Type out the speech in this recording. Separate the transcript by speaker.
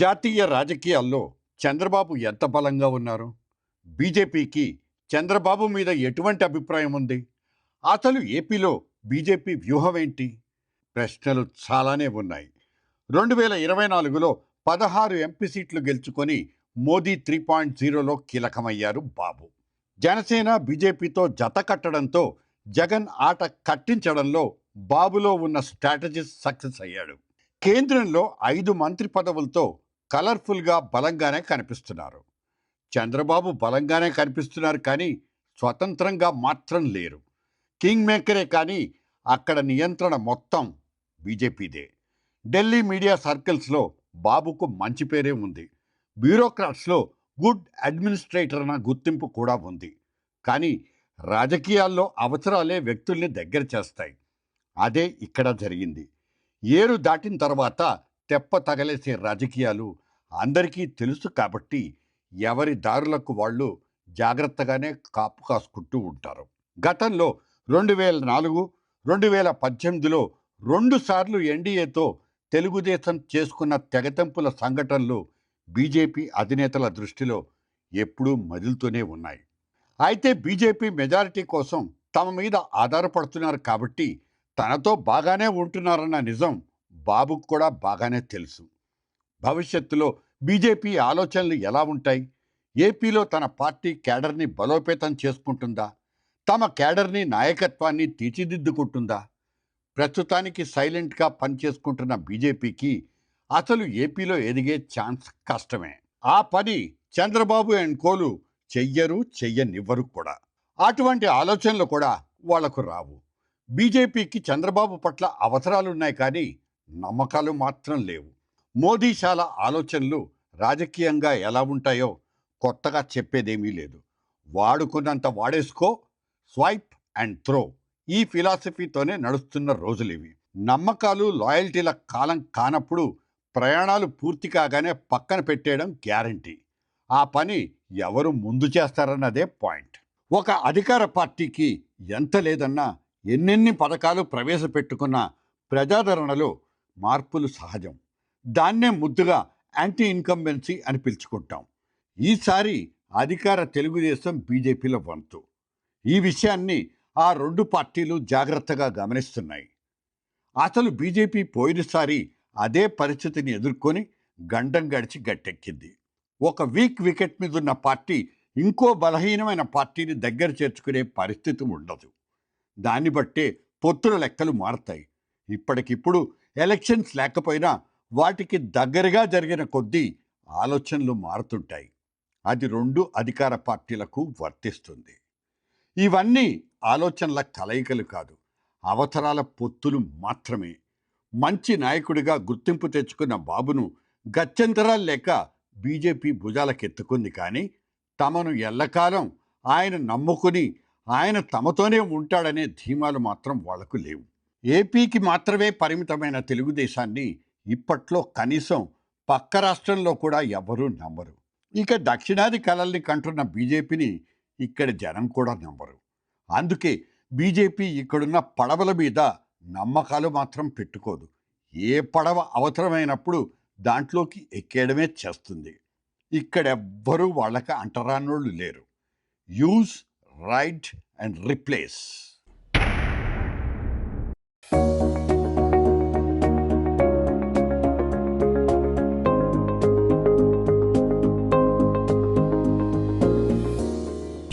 Speaker 1: జాతీయ రాజకీయాల్లో చంద్రబాబు ఎంత బలంగా ఉన్నారు? బీజేపీకి చంద్రబాబు మీద ఎటువంటి అభిప్రాయం ఉంది? అసలు ఏపీలో బీజేపీ వ్యూహం ఏంటి ప్రశ్నలు చాలానే ఉన్నాయి. రెండు వేల ఇరవై నాలుగులో పదహారు ఎంపీ సీట్లు గెలుచుకొని మోదీ త్రీ పాయింట్ జీరోలో కీలకమయ్యారు బాబు. జనసేన బీజేపీతో జత కట్టడంతో జగన్ ఆట కట్టించడంలో బాబులో ఉన్న స్ట్రాటజీస్ సక్సెస్ అయ్యాడు. కేంద్రంలో ఐదు మంత్రి పదవులతో కలర్ఫుల్గా బలంగానే కనిపిస్తున్నారు. చంద్రబాబు బలంగానే కనిపిస్తున్నారు కానీ స్వతంత్రంగా మాత్రం లేరు. కింగ్ మేకరే కానీ అక్కడ నియంత్రణ మొత్తం బీజేపీదే. ఢిల్లీ మీడియా సర్కిల్స్లో బాబుకు మంచి పేరే ఉంది. బ్యూరోక్రాట్స్లో గుడ్ అడ్మినిస్ట్రేటర్ అన్న గుర్తింపు కూడా ఉంది. కానీ రాజకీయాల్లో అవసరాలే వ్యక్తుల్ని దగ్గర చేస్తాయి. అదే ఇక్కడ జరిగింది. ఏరు దాటిన తర్వాత తెప్ప తగలేసే రాజకీయాలు అందరికీ తెలుసు కాబట్టి ఎవరి దారులకు వాళ్ళు జాగ్రత్తగానే కాపు కాసుకుంటూ ఉంటారు. గతంలో రెండు వేల నాలుగు రెండు వేల పద్దెనిమిదిలో రెండుసార్లు ఎన్డీఏతో తెలుగుదేశం చేసుకున్న తెగతెంపుల సంఘటనలు బీజేపీ అధినేతల దృష్టిలో ఎప్పుడూ మదులుతూనే ఉన్నాయి. అయితే బీజేపీ మెజారిటీ కోసం తమ మీద ఆధారపడుతున్నారు కాబట్టి తనతో బాగానే ఉంటున్నారన్న నిజం బాబుకు కూడా బాగానే తెలుసు. భవిష్యత్తులో బీజేపీ ఆలోచనలు ఎలా ఉంటాయి? ఏపీలో తన పార్టీ క్యాడర్ని బలోపేతం చేసుకుంటుందా? తమ క్యాడర్ని నాయకత్వాన్ని తీర్చిదిద్దుకుంటుందా? ప్రస్తుతానికి సైలెంట్గా పనిచేసుకుంటున్న బీజేపీకి అసలు ఏపీలో ఎదిగే ఛాన్స్ కష్టమే. ఆ పని చంద్రబాబు అండ్ కోలు చెయ్యరు చెయ్యనివ్వరు కూడా. అటువంటి ఆలోచనలు కూడా వాళ్ళకు రావు. బీజేపీకి చంద్రబాబు పట్ల అవసరాలున్నాయి కానీ నమ్మకాలు మాత్రం లేవు. మోదీ చాలా ఆలోచనలు రాజకీయంగా ఎలా ఉంటాయో కొత్తగా చెప్పేదేమీ లేదు. వాడుకున్నంత వాడేసుకో స్వైప్ అండ్ త్రో ఈ ఫిలాసఫీతోనే నడుస్తున్న రోజులు నమ్మకాలు లాయల్టీల కాలం కానప్పుడు ప్రయాణాలు పూర్తి కాగానే పక్కన పెట్టేయడం గ్యారంటీ. ఆ పని ఎవరు ముందు చేస్తారన్నదే పాయింట్. ఒక అధికార పార్టీకి ఎంత లేదన్నా ఎన్నెన్ని పథకాలు ప్రవేశపెట్టుకున్న ప్రజాదరణలో మార్పులు సహజం. దాన్నే ముద్దుగా యాంటీ ఇన్కంబెన్సీ అని పిలుచుకుంటాం. ఈసారి అధికార తెలుగుదేశం బీజేపీల వంతు. ఈ విషయాన్ని ఆ రెండు పార్టీలు జాగ్రత్తగా గమనిస్తున్నాయి. అసలు బీజేపీ పోయినసారి అదే పరిస్థితిని ఎదుర్కొని గండం గడిచి గట్టెక్కింది. ఒక వీక్ వికెట్ మీద ఉన్న పార్టీ ఇంకో బలహీనమైన పార్టీని దగ్గర చేర్చుకునే పరిస్థితి ఉండదు. దాన్ని బట్టే పొత్తుల లెక్కలు మారతాయి. ఇప్పటికిప్పుడు ఎలక్షన్స్ లేకపోయినా వాటికి దగ్గరగా జరిగిన కొద్దీ ఆలోచనలు మారుతుంటాయి. అది రెండు అధికార పార్టీలకు వర్తిస్తుంది. ఇవన్నీ ఆలోచనల కలయికలు కాదు అవసరాల పొత్తులు మాత్రమే. మంచి నాయకుడిగా గుర్తింపు తెచ్చుకున్న బాబును గత్యంతరాలు లేక బీజేపీ భుజాలకెత్తుకుంది కానీ తమను ఎల్లకాలం ఆయన నమ్ముకుని ఆయన తమతోనే ఉంటాడనే ధీమాలు మాత్రం వాళ్ళకు లేవు. ఏపీకి మాత్రమే పరిమితమైన తెలుగుదేశాన్ని ఇప్పట్లో కనీసం పక్క రాష్ట్రంలో కూడా ఎవరూ నమ్మరు. ఇక దక్షిణాది కళల్ని కంటున్న బీజేపీని ఇక్కడ జనం కూడా నమ్మరు. అందుకే బీజేపీ ఇక్కడున్న పడవల మీద నమ్మకాలు మాత్రం పెట్టుకోదు. ఏ పడవ అవసరమైనప్పుడు దాంట్లోకి ఎక్కేయడమే చేస్తుంది. ఇక్కడెవ్వరూ వాళ్ళకి అంటరానోళ్ళు లేరు. Use right and replace